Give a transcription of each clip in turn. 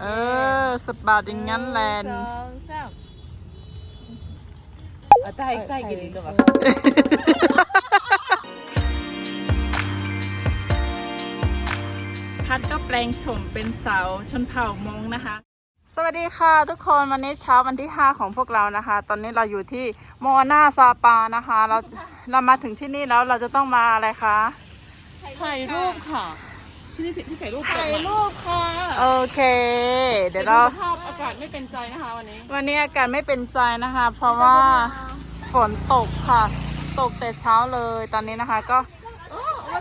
เออสบาดอย่างงั้นแหละสองสามอะใจใจกินอีกแล้ววะพัดก็แปลงโฉมเป็นสาวชนเผ่ามงนะคะ สวัสดีค่ะทุกคนวันนี้เช้าวันที่ 5 ของพวกเรานะคะ ตอนนี้เราอยู่ที่โมอานาซาปานะคะ เราเรามาถึงที่นี่แล้วเราจะต้องมาอะไรคะถ่ายรูปค่ะ ที่นี่ที่ถ่ายรูปถ่ายรูปค่ะโอเค เดี๋ยวเราสภาพอากาศไม่เป็นใจนะคะวันนี้ วันนี้อากาศไม่เป็นใจนะคะ เพราะว่าฝนตกค่ะ ตกแต่เช้าเลยตอนนี้นะคะก็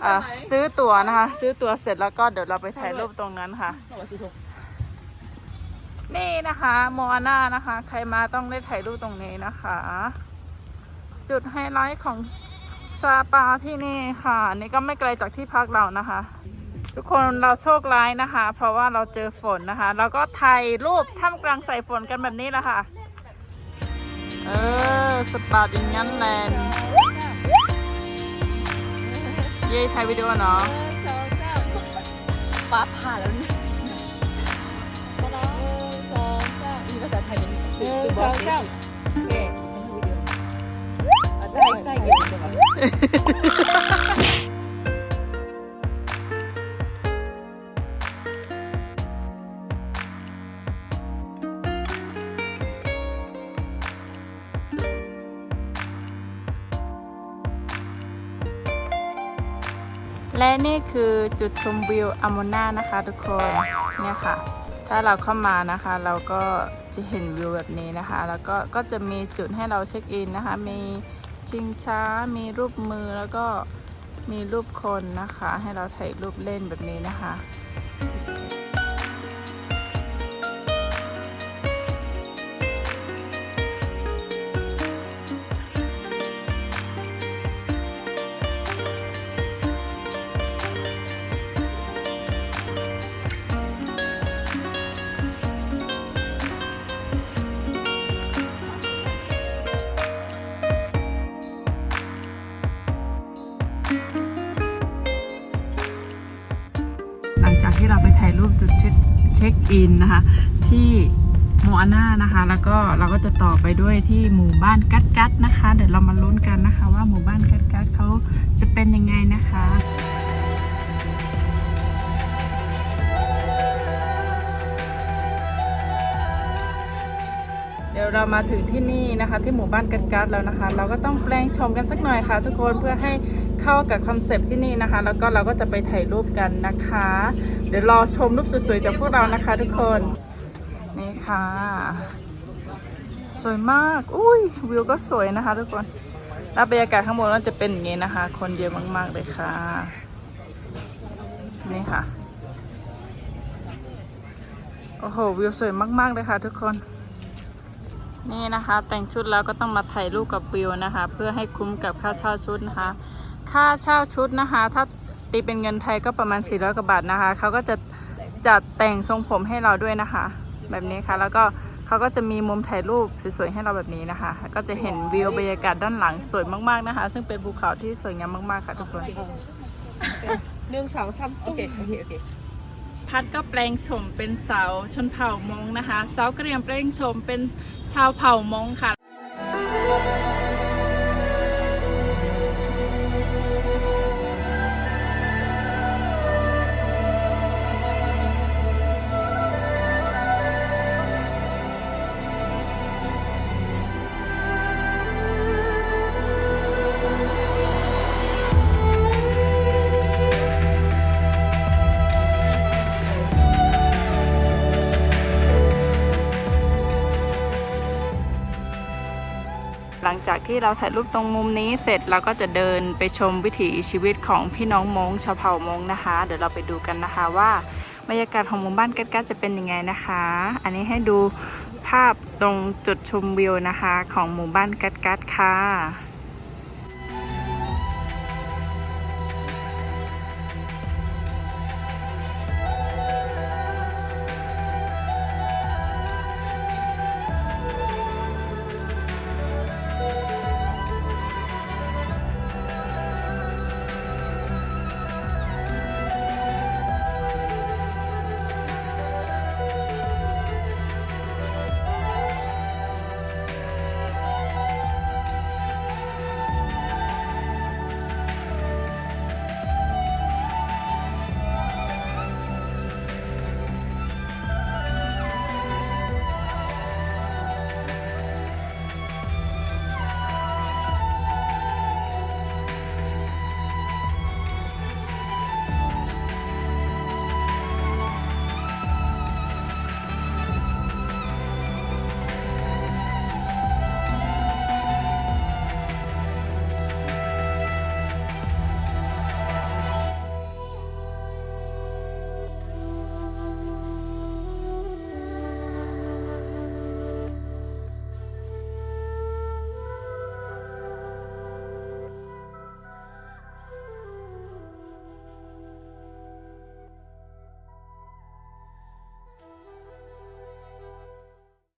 เอ่อซื้อตั๋วนะคะ ซื้อตั๋วเสร็จแล้วก็เดี๋ยวเราไปถ่ายรูปตรงนั้นค่ะนี่นะคะโมอาน่านะคะ ใครมาต้องได้ถ่ายรูปตรงนี้นะคะ จุดไฮไลท์ของซาปาที่นี่ค่ะอันนี่ก็ไม่ไกลจากที่พักเรานะคะ ทุกคนเราโชคร้ายนะคะ เพราะว่าเราเจอฝนนะคะเราก็ถ่ายรูปท่ามกลางสายฝนกันแบบนี้แหละค่ะ เออสปาดอย่างนั้นแหละเย้ถ่ายวิดีโอเนาะสองสามฟ้าผ่าแล้วเนี่ยหนึ่งสองสามมีภาษาไทยเป็นหนึ่งสองสามโอเคใจใจกินอีก และนี่คือจุดชมวิวอามอนานะคะทุกคนเนี่ยค่ะ ถ้าเราเข้ามานะคะ เราก็จะเห็นวิวแบบนี้นะคะ แล้วก็ก็จะมีจุดให้เราเช็คอินนะคะ มีชิงช้า มีรูปมือแล้วก็มีรูปคนนะคะ ให้เราถ่ายรูปเล่นแบบนี้นะคะ หลังจากที่เราไปถ่ายรูปจุดเช็คอินนะคะ ที่โมอาน่านะคะ แล้วก็เราก็จะต่อไปด้วยที่หมู่บ้านกัดกัดนะคะ เดี๋ยวเรามาลุ้นกันนะคะ ว่าหมู่บ้านกัดกัดเขาจะเป็นยังไงนะคะเดี๋ยวเรามาถึงที่นี่นะคะ ที่หมู่บ้านกัดกัดแล้วนะคะ เราก็ต้องแปลงโฉมกันสักหน่อยค่ะ ทุกคนเพื่อให้ เข้ากับคอนเซปที่นี่นะคะ แล้วก็เราก็จะไปถ่ายรูปกันนะคะ เดี๋ยวรอชมรูปสวยๆจากพวกเรานะคะทุกคน นี่ค่ะ สวยมาก อุ้ยวิวก็สวยนะคะทุกคนแล้วบรรยากาศข้างบนก็จะเป็นอย่างนี้นะคะ คนเยอะมากๆเลยค่ะ นี่ค่ะ โอ้โห วิวสวยมาก ๆ เลยค่ะ ทุกคน นี่นะคะ แต่งชุดแล้วก็ต้องมาถ่ายรูปกับวิวนะคะ เพื่อให้คุ้มกับค่าเช่าชุดนะคะ ค่าเช่าชุดนะคะ ถ้าตีเป็นเงินไทยก็ประมาณ 400กว่าบาทนะคะ เขาก็จะจัดแต่งทรงผมให้เราด้วยนะคะ แบบนี้ค่ะ แล้วก็เขาก็จะมีมุมถ่ายรูปสวยๆให้เราแบบนี้นะคะ ก็จะเห็นวิวบรรยากาศด้านหลังสวยมากๆนะคะ ซึ่งเป็นภูเขาที่สวยงามมากๆค่ะทุกคนหนึ่งสองสามโอเคโอเคโอเคพัดก็แปลงโฉมเป็นสาวชนเผ่ามงนะคะสาวกะเหรี่ยงแปลงโฉมเป็นชาวเผ่ามงค่ะ ที่เราถ่ายรูปตรงมุมนี้เสร็จเราก็จะเดินไปชมวิถีชีวิตของพี่น้องมงชาวเผ่ามงนะคะ เดี๋ยวเราไปดูกันนะคะว่า บรรยากาศของหมู่บ้านกัดกัดจะเป็นยังไงนะคะ อันนี้ให้ดูภาพตรงจุดชมวิวนะคะ ของหมู่บ้านกัดกัดค่ะ